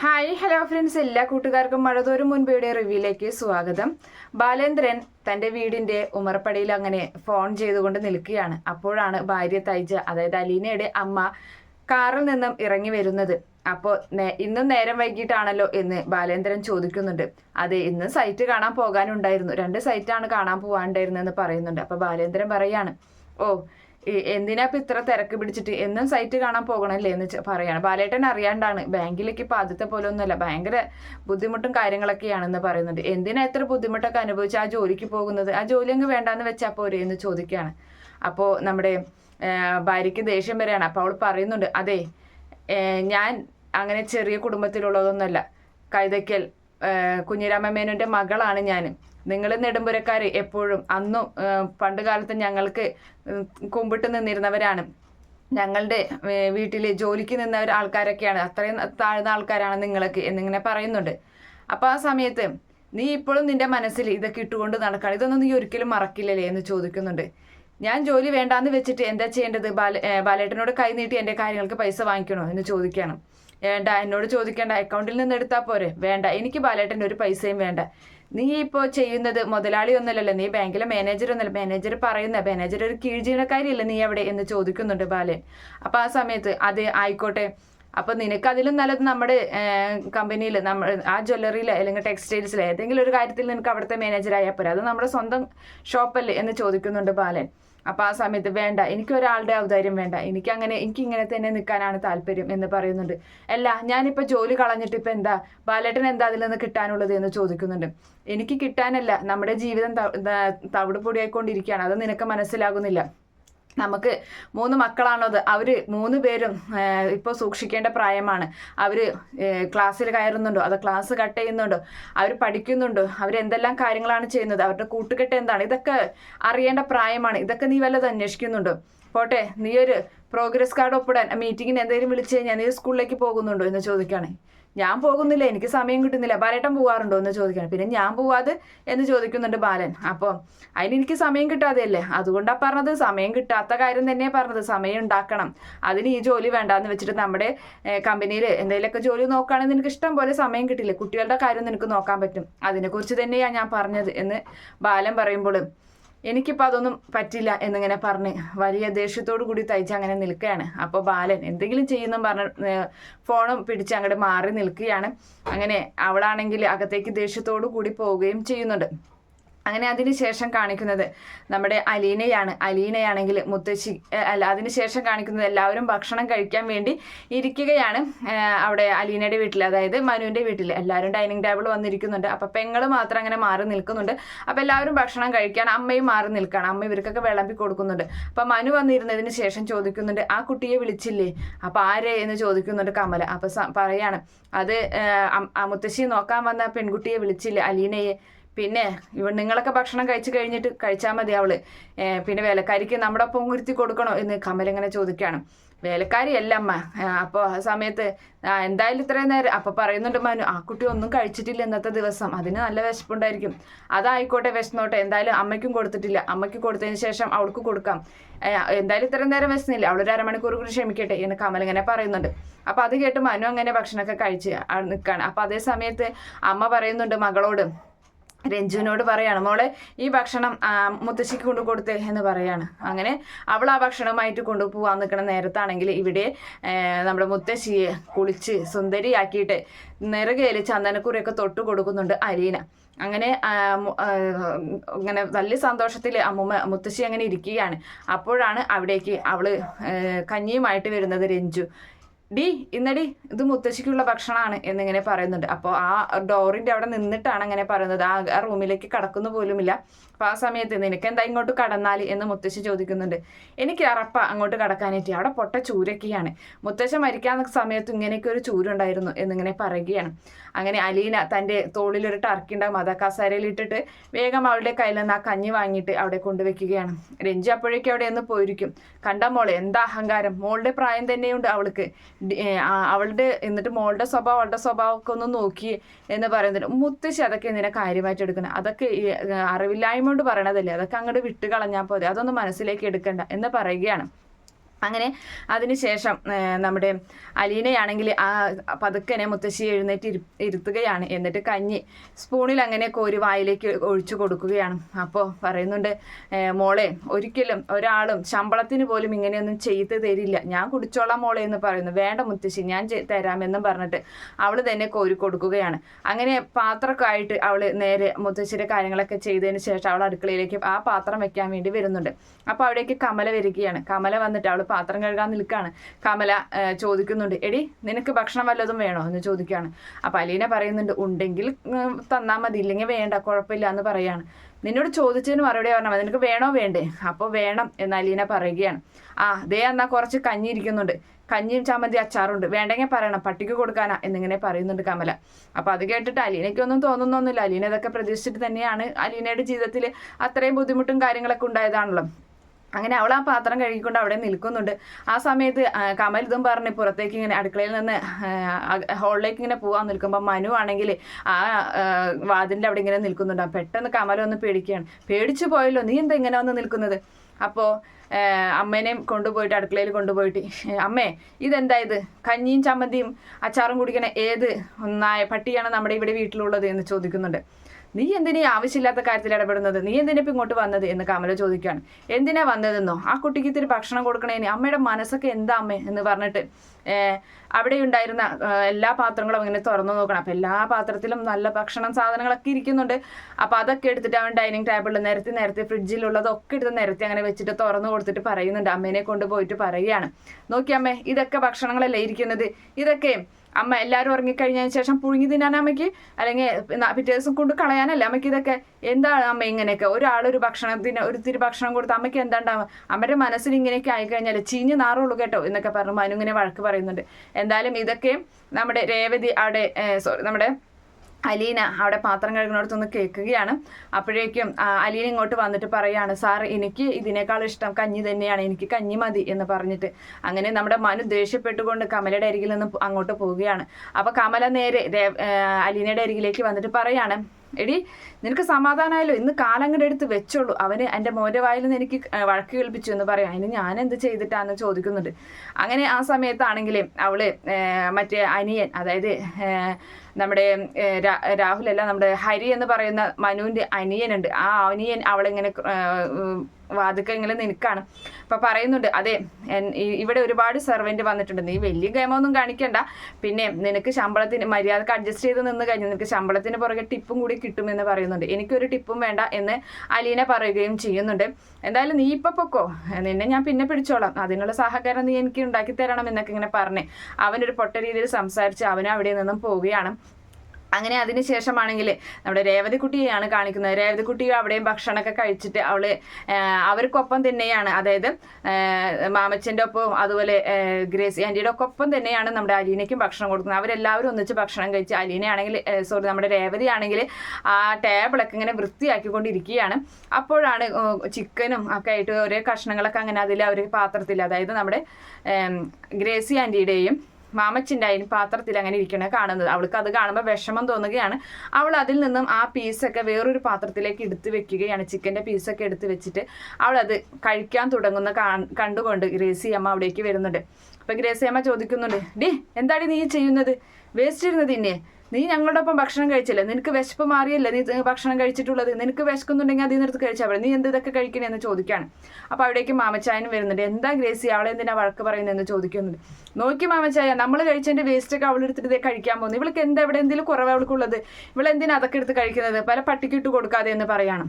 Hi hello friends എല്ലാ കൂട്ടുകാർക്കും മഴതോരും മുൻപയുടെ റിവ്യൂയിലേക്ക് സ്വാഗതം. ബാലേന്ദ്രൻ തന്റെ വീടിന്റെ ഉമർപ്പടിയിൽ അങ്ങനെ ഫോൺ ചെയ്തുകൊണ്ട് നിൽക്കുകയാണ്. അപ്പോഴാണ് ഭാര്യ തൈജ അതായത് അലീനയുടെ അമ്മ കാറിൽ നിന്നും ഇറങ്ങി വരുന്നത്. അപ്പോൾ ഇന്നും നേരം വൈകിട്ടാണല്ലോ എന്ന് ബാലേന്ദ്രൻ ചോദിക്കുന്നുണ്ട്. അതെ ഇന്ന് സൈറ്റ് കാണാൻ പോകാനുണ്ടായിരുന്നു. രണ്ട് സൈറ്റാണ് കാണാൻ പോകാനുണ്ടായിരുന്നെന്ന് പറയുന്നുണ്ട്. അപ്പോൾ ബാലേന്ദ്രൻ പറയാണ് ഓ എന്തിനാ ഇപ്പൊ ഇത്ര തിരക്ക് പിടിച്ചിട്ട്? എന്നും സൈറ്റ് കാണാൻ പോകണല്ലേ എന്ന് പറയാണ്. ബാലേട്ടൻ അറിയാണ്ടാണ്. ബാങ്കിലേക്ക് ഇപ്പൊ ആദ്യത്തെ പോലെ ഒന്നുമല്ല. ഭയങ്കര ബുദ്ധിമുട്ടും കാര്യങ്ങളൊക്കെയാണെന്ന് പറയുന്നുണ്ട്. എന്തിനാ എത്ര ബുദ്ധിമുട്ടൊക്കെ അനുഭവിച്ച് ആ ജോലിക്ക് പോകുന്നത്? ആ ജോലി അങ്ങ് വേണ്ടാന്ന് വെച്ചാ പോരെ എന്ന് ചോദിക്കുകയാണ്. അപ്പോൾ നമ്മുടെ ഭാര്യയ്ക്ക് ദേഷ്യം വരികയാണ്. അപ്പോൾ അവൾ പറയുന്നുണ്ട് അതെ ഞാൻ അങ്ങനെ ചെറിയ കുടുംബത്തിലുള്ളതൊന്നുമല്ല. കൈതയ്ക്കൽ കുഞ്ഞിരാമ മേനോന്റെ മകളാണ് ഞാൻ നിങ്ങൾ നെടുമ്പുരക്കാർ എപ്പോഴും അന്നും പണ്ട് കാലത്ത് ഞങ്ങൾക്ക് കുമ്പിട്ട് നിന്നിരുന്നവരാണ്. ഞങ്ങളുടെ വീട്ടിൽ ജോലിക്ക് നിന്നവർ ആൾക്കാരൊക്കെയാണ്. അത്രയും താഴ്ന്ന ആൾക്കാരാണ് നിങ്ങളൊക്കെ എന്നിങ്ങനെ പറയുന്നുണ്ട്. അപ്പോൾ ആ സമയത്ത് നീ ഇപ്പോഴും നിന്റെ മനസ്സിൽ ഇതൊക്കെ ഇട്ടുകൊണ്ട് നടക്കണം. ഇതൊന്നും നീ ഒരിക്കലും മറക്കില്ലല്ലേ എന്ന് ചോദിക്കുന്നുണ്ട്. ഞാൻ ജോലി വേണ്ടാന്ന് വെച്ചിട്ട് എന്താ ചെയ്യേണ്ടത്? ബാല ബാലേട്ടനോട് കൈ നീട്ടി എന്റെ കാര്യങ്ങൾക്ക് പൈസ വാങ്ങിക്കണോ എന്ന് ചോദിക്കുകയാണ് വേണ്ട എന്നോട് ചോദിക്കേണ്ട അക്കൗണ്ടിൽ നിന്ന് എടുത്താൽ പോരെ. വേണ്ട എനിക്ക് ബാലേട്ടന്റെ ഒരു പൈസയും വേണ്ട. നീ ഇപ്പോൾ ചെയ്യുന്നത് മുതലാളി ഒന്നുമല്ലല്ലോ നീ ബാങ്കിലെ മാനേജർ ഒന്നല്ല. മാനേജർ പറയുന്ന മാനേജർ ഒരു കീഴ് ജീവനക്കാരിയല്ലേ നീ എവിടെ എന്ന് ചോദിക്കുന്നുണ്ട് ബാലൻ. അപ്പോൾ ആ സമയത്ത് അത് ആയിക്കോട്ടെ. അപ്പൊ നിനക്ക് അതിലും നല്ലത് നമ്മുടെ കമ്പനിയിൽ നമ്മൾ ആ ജ്വല്ലറിയിൽ അല്ലെങ്കിൽ ടെക്സ്റ്റൈൽസിൽ ഏതെങ്കിലും ഒരു കാര്യത്തിൽ നിനക്ക് അവിടുത്തെ മാനേജർ ആയാൽ പോരെ. അത് നമ്മുടെ സ്വന്തം ഷോപ്പല്ലേ എന്ന് ചോദിക്കുന്നുണ്ട് ബാലൻ. അപ്പൊ ആ സമയത്ത് വേണ്ട എനിക്ക് ഒരാളുടെ ഔദാര്യം വേണ്ട എനിക്ക് അങ്ങനെ എനിക്ക് ഇങ്ങനെ തന്നെ നിൽക്കാനാണ് താല്പര്യം എന്ന് പറയുന്നുണ്ട്. അല്ല ഞാനിപ്പോ ജോലി കളഞ്ഞിട്ട് ഇപ്പൊ എന്താ ബാലേട്ടൻ എന്താ അതിൽ നിന്ന് കിട്ടാനുള്ളത് എന്ന് ചോദിക്കുന്നുണ്ട്. എനിക്ക് കിട്ടാനല്ല നമ്മുടെ ജീവിതം തവിട് പൊടിയായിക്കൊണ്ടിരിക്കുകയാണ്. അത് നിനക്ക് മനസ്സിലാകുന്നില്ല. നമുക്ക് മൂന്ന് മക്കളാണത് അവർ മൂന്ന് പേരും ഇപ്പോൾ സൂക്ഷിക്കേണ്ട പ്രായമാണ്. അവർ ക്ലാസ്സിൽ കയറുന്നുണ്ടോ? അതോ ക്ലാസ് കട്ട് ചെയ്യുന്നുണ്ടോ? അവർ പഠിക്കുന്നുണ്ടോ? അവരെന്തെല്ലാം കാര്യങ്ങളാണ് ചെയ്യുന്നത്? അവരുടെ കൂട്ടുകെട്ട് എന്താണ്? ഇതൊക്കെ അറിയേണ്ട പ്രായമാണ്. ഇതൊക്കെ നീ വല്ലത് അന്വേഷിക്കുന്നുണ്ടോ? പോട്ടെ നീയൊരു പ്രോഗ്രസ് കാർഡ് ഒപ്പിടാൻ മീറ്റിങ്ങിന് എന്തെങ്കിലും വിളിച്ചു കഴിഞ്ഞാൽ നീ സ്കൂളിലേക്ക് പോകുന്നുണ്ടോ എന്ന് ചോദിക്കുകയാണ്. ഞാൻ പോകുന്നില്ല എനിക്ക് സമയം കിട്ടുന്നില്ല. ബാലേട്ടൻ പോകാറുണ്ടോ എന്ന് ചോദിക്കുകയാണ്. പിന്നെ ഞാൻ പോവാതെ എന്ന് ചോദിക്കുന്നുണ്ട് ബാലൻ. അപ്പോൾ അതിന് എനിക്ക് സമയം കിട്ടാതെയല്ലേ? അതുകൊണ്ടാണ് പറഞ്ഞത്. സമയം കിട്ടാത്ത കാര്യം തന്നെയാണ് പറഞ്ഞത്. സമയം ഉണ്ടാക്കണം. അതിന് ഈ ജോലി വേണ്ടാന്ന് വെച്ചിട്ട് നമ്മുടെ കമ്പനിയിൽ എന്തെങ്കിലുമൊക്കെ ജോലി നോക്കുകയാണെങ്കിൽ നിനക്ക് ഇഷ്ടം പോലെ സമയം കിട്ടില്ലേ? കുട്ടികളുടെ കാര്യം നിനക്ക് നോക്കാൻ പറ്റും. അതിനെക്കുറിച്ച് തന്നെയാണ് ഞാൻ പറഞ്ഞത് എന്ന് ബാലൻ പറയുമ്പോൾ എനിക്കിപ്പോൾ അതൊന്നും പറ്റില്ല എന്നിങ്ങനെ പറഞ്ഞ് വലിയ ദേഷ്യത്തോടു കൂടി തയ്ച്ച് അങ്ങനെ നിൽക്കുകയാണ്. അപ്പോൾ ബാലൻ എന്തെങ്കിലും ചെയ്യുന്നു പറഞ്ഞ് ഫോണും പിടിച്ച് അങ്ങോട്ട് മാറി നിൽക്കുകയാണ്. അങ്ങനെ അവളാണെങ്കിൽ അകത്തേക്ക് ദേഷ്യത്തോടു കൂടി പോവുകയും ചെയ്യുന്നുണ്ട്. അങ്ങനെ അതിന് ശേഷം കാണിക്കുന്നത് നമ്മുടെ അലീനയാണ്. അലീനയാണെങ്കിൽ മുത്തശ്ശി അല്ല അതിന് ശേഷം കാണിക്കുന്നത് എല്ലാവരും ഭക്ഷണം കഴിക്കാൻ വേണ്ടി ഇരിക്കുകയാണ് അവിടെ അലീനയുടെ വീട്ടിൽ. അതായത് മനുവിന്റെ വീട്ടിൽ. എല്ലാവരും ഡൈനിങ് ടേബിൾ വന്നിരിക്കുന്നുണ്ട്. അപ്പോൾ പെങ്ങൾ മാത്രം അങ്ങനെ മാറി നിൽക്കുന്നുണ്ട്. അപ്പോൾ എല്ലാവരും ഭക്ഷണം കഴിക്കാൻ അമ്മയും മാറി നിൽക്കുകയാണ് അമ്മ ഇവർക്കൊക്കെ വിളമ്പി കൊടുക്കുന്നുണ്ട്. അപ്പോൾ മനു വന്നിരുന്നതിന് ശേഷം ചോദിക്കുന്നുണ്ട് ആ കുട്ടിയെ വിളിച്ചില്ലേ? അപ്പോൾ ആരെ എന്ന് ചോദിക്കുന്നുണ്ട് കമല. അപ്പോൾ പറയാണ് അത് മുത്തശ്ശി നോക്കാൻ വന്ന പെൺകുട്ടിയെ വിളിച്ചില്ലേ അലീനയെ? പിന്നെ ഇവ നിങ്ങളൊക്കെ ഭക്ഷണം കഴിച്ചു കഴിഞ്ഞിട്ട് കഴിച്ചാൽ മതി അവൾ. പിന്നെ വേലക്കാരിക്ക് നമ്മുടെ ഒപ്പം കുരുത്തി കൊടുക്കണോ എന്ന് കമൽ ഇങ്ങനെ ചോദിക്കുകയാണ് വേലക്കാരി അല്ല അമ്മ അപ്പോൾ ആ സമയത്ത് എന്തായാലും ഇത്രയും നേരം അപ്പോൾ പറയുന്നുണ്ട് മനു ആ കുട്ടി ഒന്നും കഴിച്ചിട്ടില്ല ഇന്നത്തെ ദിവസം. അതിന് നല്ല വിശപ്പുണ്ടായിരിക്കും. അതായിക്കോട്ടെ വിശന്നോട്ടെ. എന്തായാലും അമ്മയ്ക്കും കൊടുത്തിട്ടില്ല. അമ്മയ്ക്ക് കൊടുത്തതിന് ശേഷം അവൾക്ക് കൊടുക്കാം. എന്തായാലും ഇത്രയും നേരം വിശന്നില്ല. അവളൊരു അരമണിക്കൂർ കൂടി ക്ഷമിക്കട്ടെ എന്ന് കമൽ ഇങ്ങനെ പറയുന്നുണ്ട്. അപ്പോൾ അത് കേട്ട് മനു അങ്ങനെ ഭക്ഷണമൊക്കെ കഴിച്ച് നിൽക്കുകയാണ് അപ്പോൾ അതേ സമയത്ത് അമ്മ പറയുന്നുണ്ട് മകളോട് രഞ്ജുവിനോട് പറയാണ് മോളെ ഈ ഭക്ഷണം മുത്തശ്ശിക്ക് കൊണ്ടു കൊടുത്തേ എന്ന് പറയാണ്. അങ്ങനെ അവൾ ആ ഭക്ഷണമായിട്ട് കൊണ്ടുപോകാൻ നിൽക്കുന്ന നേരത്താണെങ്കിൽ ഇവിടെ നമ്മുടെ മുത്തശ്ശിയെ കുളിച്ച് സുന്ദരിയാക്കിയിട്ട് നിറകയിൽ ചന്ദനക്കുറിയൊക്കെ തൊട്ട് കൊടുക്കുന്നുണ്ട് അലീന. അങ്ങനെ ഇങ്ങനെ വലിയ സന്തോഷത്തിൽ അമ്മൂമ്മ മുത്തശ്ശി അങ്ങനെ ഇരിക്കുകയാണ്. അപ്പോഴാണ് അവിടേക്ക് അവൾ കഞ്ഞിയുമായിട്ട് വരുന്നത് രഞ്ജു. ഡി ഇന്നടി ഇത് മുത്തശ്ശിക്കുള്ള ഭക്ഷണമാണ് എന്നിങ്ങനെ പറയുന്നുണ്ട്. അപ്പോൾ ആ ഡോറിന്റെ അവിടെ നിന്നിട്ടാണ് അങ്ങനെ പറയുന്നത്. ആ റൂമിലേക്ക് കടക്കുന്നു പോലുമില്ല. അപ്പോൾ ആ സമയത്ത് നിനക്ക് എന്താ ഇങ്ങോട്ട് കടന്നാൽ എന്ന് മുത്തശ്ശി ചോദിക്കുന്നുണ്ട്. എനിക്ക് അറപ്പ അങ്ങോട്ട് കടക്കാനായിട്ട് അവിടെ പൊട്ട ചൂരൊക്കെയാണ്. മുത്തശ്ശ മരിക്കാൻ സമയത്ത് ഇങ്ങനെയൊക്കെ ഒരു ചൂരുണ്ടായിരുന്നു എന്നിങ്ങനെ പറയുകയാണ്. അങ്ങനെ അലീന തന്റെ തോളിലൊരു ടർക്കി ഉണ്ടാകും അത് വേഗം അവളുടെ കയ്യിൽ നിന്ന് ആ കഞ്ഞി വാങ്ങിയിട്ട് അവിടെ കൊണ്ടുവയ്ക്കുകയാണ്. രഞ്ജി അപ്പോഴേക്കും അവിടെ ഒന്ന് പോയിരിക്കും. കണ്ട മോളെ എന്താ അഹങ്കാരം? മോളുടെ പ്രായം തന്നെയുണ്ട് അവൾക്ക്. അവളുടെ എന്നിട്ട് മോളുടെ സ്വഭാവം അവളുടെ സ്വഭാവമൊക്കെ ഒന്ന് നോക്കി എന്ന് പറയുന്നത് മുത്തശ്ശി അതൊക്കെ എന്തിനാ കാര്യമായിട്ട് എടുക്കണം അതൊക്കെ അറിവില്ലായ്മ കൊണ്ട് പറയണതല്ലേ? അതൊക്കെ അങ്ങോട്ട് വിട്ട് കളഞ്ഞാൽ പോരെ? അതൊന്നും മനസ്സിലേക്ക് എടുക്കണ്ട എന്ന് പറയുകയാണ്. അങ്ങനെ അതിനുശേഷം നമ്മുടെ അലീനയാണെങ്കിൽ ആ പതുക്കനെ മുത്തശ്ശി എഴുന്നേറ്റ് ഇരു ഇരുത്തുകയാണ്. എന്നിട്ട് കഞ്ഞി സ്പൂണിൽ അങ്ങനെ കോരി വായിലേക്ക് ഒഴിച്ചു കൊടുക്കുകയാണ്. അപ്പോൾ പറയുന്നുണ്ട് മോളെ ഒരിക്കലും ഒരാളും ശമ്പളത്തിന് പോലും ഇങ്ങനെയൊന്നും ചെയ്ത് തരില്ല. ഞാൻ കുടിച്ചോളാം മോളെ എന്ന് പറയുന്നു. വേണ്ട മുത്തശ്ശി ഞാൻ തരാമെന്നും പറഞ്ഞിട്ട് അവൾ തന്നെ കോരി കൊടുക്കുകയാണ്. അങ്ങനെ പാത്രമൊക്കെ ആയിട്ട് അവൾ നേരെ മുത്തശ്ശിയുടെ കാര്യങ്ങളൊക്കെ ചെയ്തതിന് ശേഷം അവൾ അടുക്കളയിലേക്ക് ആ പാത്രം വെക്കാൻ വേണ്ടി വരുന്നുണ്ട്. അപ്പോൾ അവിടേക്ക് കമല വരികയാണ്. കമല വന്നിട്ട് അവൾ പാത്രം കഴുകാൻ നിൽക്കുകയാണ് കമല ചോദിക്കുന്നുണ്ട് എടി നിനക്ക് ഭക്ഷണം വല്ലതും വേണോ? എന്ന് ചോദിക്കുകയാണ്. അപ്പോൾ അലീന പറയുന്നുണ്ട് ഉണ്ടെങ്കിൽ തന്നാൽ മതി ഇല്ലെങ്കിൽ വേണ്ട കുഴപ്പമില്ല എന്ന് പറയാണ്. നിന്നോട് ചോദിച്ചതിന് മറുപടി പറഞ്ഞാൽ നിനക്ക് വേണോ വേണ്ടേ? അപ്പോൾ വേണം എന്ന് അലീന പറയുകയാണ്. ആ ദേ എന്നാ കുറച്ച് കഞ്ഞി ഇരിക്കുന്നുണ്ട്. കഞ്ഞിയും ചമ്മന്തി അച്ചാറുണ്ട്. വേണ്ടെങ്കിൽ പറയണം പട്ടിക്ക് കൊടുക്കാനാ എന്നിങ്ങനെ പറയുന്നുണ്ട് കമല. അപ്പോൾ അത് കേട്ടിട്ട് അലീനയ്ക്കൊന്നും തോന്നുന്നൊന്നുമില്ല. അലീന ഇതൊക്കെ പ്രതീക്ഷിച്ചിട്ട് തന്നെയാണ് അലീനയുടെ ജീവിതത്തിൽ അത്രയും ബുദ്ധിമുട്ടും കാര്യങ്ങളൊക്കെ ഉണ്ടായതാണല്ലോ. അങ്ങനെ അവൾ ആ പാത്രം കഴുകിക്കൊണ്ട് അവിടെ നിൽക്കുന്നുണ്ട്. ആ സമയത്ത് കമൽ ഇതും പറഞ്ഞ് പുറത്തേക്ക് ഇങ്ങനെ അടുക്കളയിൽ നിന്ന് ഹോളിലേക്ക് ഇങ്ങനെ പോകാൻ നിൽക്കുമ്പോൾ മനു ആണെങ്കിൽ ആ വാതിലിന്റെ അവിടെ ഇങ്ങനെ നിൽക്കുന്നുണ്ട്. പെട്ടെന്ന് കമൽ ഒന്ന് പേടിക്കുകയാണ്. പേടിച്ചു പോയല്ലോ നീ എന്താ ഇങ്ങനെ വന്ന് നിൽക്കുന്നത്? അപ്പോൾ അമ്മേനെയും കൊണ്ടുപോയിട്ട് അടുക്കളയിൽ കൊണ്ടുപോയിട്ട് അമ്മേ ഇതെന്താ ഇത്? കഞ്ഞിയും ചമ്മന്തിയും അച്ചാറും കുടിക്കണ ഏത് ഒന്നായ പട്ടിയാണ് നമ്മുടെ ഇവിടെ വീട്ടിലുള്ളത് എന്ന് ചോദിക്കുന്നുണ്ട്. നീ എന്തിനീ ആവശ്യമില്ലാത്ത കാര്യത്തിൽ ഇടപെടുന്നത്? നീ എന്തിനാ ഇങ്ങോട്ട് വന്നത്? എന്ന് കമല ചോദിക്കുകയാണ്. എന്തിനാ വന്നതെന്നോ? ആ കുട്ടിക്ക് ഇത്തിരി ഭക്ഷണം കൊടുക്കണേന് അമ്മയുടെ മനസ്സൊക്കെ എന്താ അമ്മേ? എന്ന് പറഞ്ഞിട്ട് അവിടെ ഉണ്ടായിരുന്ന എല്ലാ പാത്രങ്ങളും ഇങ്ങനെ തുറന്നു നോക്കണം. അപ്പം എല്ലാ പാത്രത്തിലും നല്ല ഭക്ഷണം സാധനങ്ങളൊക്കെ ഇരിക്കുന്നുണ്ട്. അപ്പം അതൊക്കെ എടുത്തിട്ട് അവൻ ഡൈനിങ് ടേബിളിൽ നിരത്തി നിരത്തി ഫ്രിഡ്ജിലുള്ളതൊക്കെ എടുത്ത് നിരത്തി അങ്ങനെ വെച്ചിട്ട് തുറന്നു കൊടുത്തിട്ട് പറയുന്നുണ്ട്. അമ്മേനെ കൊണ്ടുപോയിട്ട് പറയുകയാണ്. നോക്കി അമ്മേ ഇതൊക്കെ ഭക്ഷണങ്ങളല്ലേ ഇരിക്കുന്നത്? ഇതൊക്കെ അമ്മ എല്ലാവരും ഉറങ്ങിക്കഴിഞ്ഞതിന് ശേഷം പുഴുങ്ങി തിന്നാൻ അമ്മയ്ക്ക്? അല്ലെങ്കിൽ പിറ്റേ ദിവസം കൊണ്ട് കളയാനല്ലേ അമ്മയ്ക്ക് ഇതൊക്കെ? എന്താണ് അമ്മ ഇങ്ങനെയൊക്കെ? ഒരാളൊരു ഭക്ഷണത്തിന് തിരി ഭക്ഷണം കൊടുത്ത് അമ്മയ്ക്ക് എന്താ അമ്മയുടെ മനസ്സിന് ഇങ്ങനെയൊക്കെ ആയിക്കഴിഞ്ഞാൽ ചീഞ്ഞ് നാറുള്ളൂ കേട്ടോ എന്നൊക്കെ പറഞ്ഞു മനു ഇങ്ങനെ വഴക്ക് പറയുന്നുണ്ട്. എന്തായാലും ഇതൊക്കെ നമ്മുടെ രേവതി അവിടെ സോറി നമ്മുടെ അലീന അവിടെ പാത്രം കഴുകുന്നിടത്തൊന്ന് കേൾക്കുകയാണ്. അപ്പോഴേക്കും അലീന ഇങ്ങോട്ട് വന്നിട്ട് പറയാണ് സാർ എനിക്ക് ഇതിനേക്കാൾ ഇഷ്ടം കഞ്ഞി തന്നെയാണ് എനിക്ക് കഞ്ഞി മതി എന്ന് പറഞ്ഞിട്ട്. അങ്ങനെ നമ്മുടെ മനു ദേഷ്യപ്പെട്ടുകൊണ്ട് കമലയുടെ അരികിൽ നിന്ന് അങ്ങോട്ട് പോവുകയാണ്. അപ്പോൾ കമല നേരെ അലീനയുടെ അരികിലേക്ക് വന്നിട്ട് പറയാണ് എടി നിനക്ക് സമാധാനമായല്ലോ ഇന്ന് കാലങ്ങടെ എടുത്ത് വെച്ചോളൂ. അവന് എന്റെ മോന്റെ വായിൽ നിന്ന് എനിക്ക് വഴക്ക് കേൾപ്പിച്ചു എന്ന് പറയാം. അതിന് ഞാൻ എന്ത് ചെയ്തിട്ടാന്ന് ചോദിക്കുന്നുണ്ട്. അങ്ങനെ ആ സമയത്താണെങ്കിൽ അവൾ മറ്റേ അനിയൻ അതായത് നമ്മുടെ രാഹുലല്ല നമ്മുടെ ഹരി എന്ന് പറയുന്ന മനുവിന്റെ അനിയനുണ്ട്. ആ അനിയൻ അവളിങ്ങനെ വാതുക്ക ഇങ്ങനെ നിൽക്കാണ്. അപ്പൊ പറയുന്നുണ്ട് അതെ ഇവിടെ ഒരുപാട് സെർവന്റ് വന്നിട്ടുണ്ട്. നീ വലിയ ഗെയിമൊന്നും കാണിക്കണ്ട. പിന്നെ നിനക്ക് ശമ്പളത്തിന് മര്യാദയ്ക്ക് അഡ്ജസ്റ്റ് ചെയ്ത് നിന്ന് കഴിഞ്ഞാൽ നിനക്ക് ശമ്പളത്തിന് പുറകെ ടിപ്പും കൂടി കിട്ടുമെന്ന് പറയുന്നുണ്ട്. എനിക്കൊരു ടിപ്പും വേണ്ട എന്ന് അലീന പറയുകയും ചെയ്യുന്നുണ്ട്. എന്തായാലും നീ ഇപ്പൊ പൊക്കോ. നിന്നെ ഞാൻ പിന്നെ പിടിച്ചോളാം. അതിനുള്ള സഹകരണം നീ എനിക്ക് ഉണ്ടാക്കി തരണം എന്നൊക്കെ ഇങ്ങനെ പറഞ്ഞ് അവനൊരു പൊട്ട രീതിയിൽ സംസാരിച്ച് അവനും അവിടെ നിന്നും പോവുകയാണ്. അങ്ങനെ അതിനുശേഷമാണെങ്കിൽ നമ്മുടെ രേവതിക്കുട്ടിയെയാണ് കാണിക്കുന്നത്. രേവതിക്കുട്ടി അവിടെയും ഭക്ഷണമൊക്കെ കഴിച്ചിട്ട് അവൾ അവർക്കൊപ്പം തന്നെയാണ്. അതായത് മാമച്ചന്റെ ഒപ്പം അതുപോലെ ഗ്രേസി ആന്റിയുടെ ഒക്കെ ഒപ്പം തന്നെയാണ് നമ്മുടെ അലീനയ്ക്കും ഭക്ഷണം കൊടുക്കുന്നത്. അവരെല്ലാവരും ഒന്നിച്ച് ഭക്ഷണം കഴിച്ച് അലീനയാണെങ്കിൽ സോറി നമ്മുടെ രേവതി ആണെങ്കിൽ ആ ടേബിളൊക്കെ ഇങ്ങനെ വൃത്തിയാക്കിക്കൊണ്ടിരിക്കുകയാണ്. അപ്പോഴാണ് ചിക്കനും ഒക്കെ ആയിട്ട് ഓരോ കഷ്ണങ്ങളൊക്കെ അങ്ങനെ അതിൽ അവർ പാത്രത്തിൽ അതായത് നമ്മുടെ ഗ്രേസി ആന്റിയുടെയും മാമച്ചിന്റെ പാത്രത്തിൽ അങ്ങനെ ഇരിക്കണ കാണുന്നത്. അവൾക്ക് അത് കാണുമ്പോൾ വിഷമം തോന്നുകയാണ്. അവൾ അതിൽ നിന്നും ആ പീസൊക്കെ വേറൊരു പാത്രത്തിലേക്ക് എടുത്ത് വെക്കുകയാണ്. ചിക്കന്റെ പീസൊക്കെ എടുത്ത് വെച്ചിട്ട് അവൾ അത് കഴിക്കാൻ തുടങ്ങുന്ന കണ്ടുകൊണ്ട് ഗ്രേസി അമ്മ അവിടേക്ക് വരുന്നുണ്ട്. അപ്പം ഗ്രേസി അമ്മ ചോദിക്കുന്നുണ്ട് ഡേ എന്താണ് നീ ചെയ്യുന്നത്? വേസ്റ്റ് ഇരുന്നത് തിന്നെ. നീ ഞങ്ങളുടെ ഒപ്പം ഭക്ഷണം കഴിച്ചില്ലേ? നിനക്ക് വിശപ്പ് മാറിയല്ലേ നീ ഭക്ഷണം കഴിച്ചിട്ടുള്ളത്? നിനക്ക് വിശക്കുന്നുണ്ടെങ്കിൽ അതിൽ നിന്നെടുത്ത് കഴിച്ചാൽ മതി. നീ എന്ത് ഇതൊക്കെ കഴിക്കണേ എന്ന് ചോദിക്കുകയാണ് അപ്പോൾ അവിടേക്ക് മാമച്ചായൻ വരുന്നുണ്ട്. എന്താ ഗ്രേസി? അവളെ എന്തിനാ വഴക്ക് പറയുന്നതെന്ന് ചോദിക്കുന്നുണ്ട്. നോക്കി മാമച്ചായ നമ്മൾ കഴിച്ചതിന്റെ വേസ്റ്റൊക്കെ അവളെടുത്തിട്ട് ഇതേ കഴിക്കാൻ പോകുന്നു. ഇവൾക്ക് എന്താ ഇവിടെ എന്തെങ്കിലും കുറവ് അവൾക്കുള്ളത്? ഇവളെന്തിനാ അതൊക്കെ എടുത്ത് കഴിക്കുന്നത്? പല പട്ടിക്കിട്ട് കൊടുക്കാതെ എന്ന് പറയാണ്.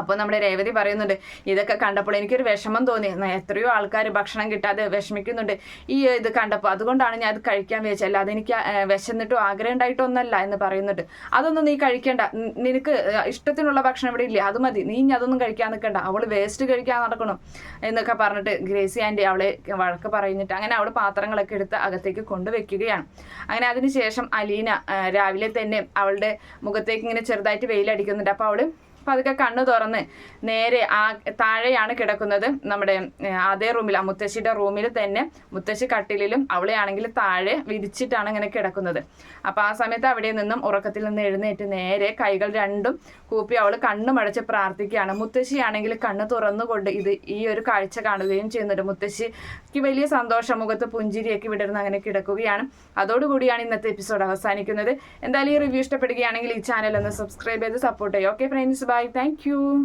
അപ്പോൾ നമ്മുടെ രേവതി പറയുന്നുണ്ട് ഇതൊക്കെ കണ്ടപ്പോൾ എനിക്കൊരു വിഷമം തോന്നി. എത്രയോ ആൾക്കാർ ഭക്ഷണം കിട്ടാതെ വിഷമിക്കുന്നുണ്ട്. ഈ ഇത് കണ്ടപ്പോൾ അതുകൊണ്ടാണ് ഞാൻ അത് കഴിക്കാൻ വിചാരിച്ചത്. അല്ലാതെ എനിക്ക് വിശന്നിട്ടും ആഗ്രഹം ഉണ്ടായിട്ടൊന്നല്ല എന്ന് പറയുന്നുണ്ട്. അതൊന്നും നീ കഴിക്കേണ്ട. നിനക്ക് ഇഷ്ടത്തിനുള്ള ഭക്ഷണം ഇവിടെ ഇല്ലേ? അത് മതി. നീ ഇനി അതൊന്നും കഴിക്കാൻ നിൽക്കണ്ട. അവൾ വേസ്റ്റ് കഴിക്കാൻ നടക്കണം. എന്നൊക്കെ പറഞ്ഞിട്ട് ഗ്രേസി ആന്റി അവളെ വഴക്ക് പറഞ്ഞിട്ട് അങ്ങനെ അവൾ പാത്രങ്ങളൊക്കെ എടുത്ത് അകത്തേക്ക് കൊണ്ടുവയ്ക്കുകയാണ് അങ്ങനെ അതിനുശേഷം അലീന രാവിലെ തന്നെ അവളുടെ മുഖത്തേക്ക് ഇങ്ങനെ ചെറുതായിട്ട് വെയിലടിക്കുന്നുണ്ട്. അപ്പോൾ അവൾ പതുക്കെ കണ്ണു തുറന്ന് നേരെ ആ താഴെയാണ് കിടക്കുന്നത് നമ്മുടെ അതേ റൂമിൽ ആ മുത്തശ്ശിയുടെ റൂമിൽ തന്നെ മുത്തശ്ശി കട്ടിലിലും അവളെയാണെങ്കിൽ താഴെ വിരിച്ചിട്ടാണ് ഇങ്ങനെ കിടക്കുന്നത്. അപ്പൊ ആ സമയത്ത് അവിടെ നിന്നും ഉറക്കത്തിൽ നിന്ന് എഴുന്നേറ്റ് നേരെ കൈകൾ രണ്ടും കൂപ്പി അവൾ കണ്ണുമടച്ച് പ്രാർത്ഥിക്കുകയാണ്. മുത്തശ്ശിയാണെങ്കിൽ കണ്ണ് തുറന്നുകൊണ്ട് ഇത് ഈ ഒരു കാഴ്ച കാണുകയും ചെയ്യുന്നുണ്ട്. മുത്തശ്ശിക്ക് വലിയ സന്തോഷം മുഖത്ത് പുഞ്ചിരിയൊക്കെ വിടർന്ന് അങ്ങനെ കിടക്കുകയാണ്. അതോടുകൂടിയാണ് ഇന്നത്തെ എപ്പിസോഡ് അവസാനിക്കുന്നത്. എന്തായാലും ഈ റിവ്യൂ ഇഷ്ടപ്പെടുകയാണെങ്കിൽ ഈ ചാനൽ ഒന്ന് സബ്സ്ക്രൈബ് ചെയ്ത് സപ്പോർട്ട് ചെയ്യുക okay friends bye. Thank you.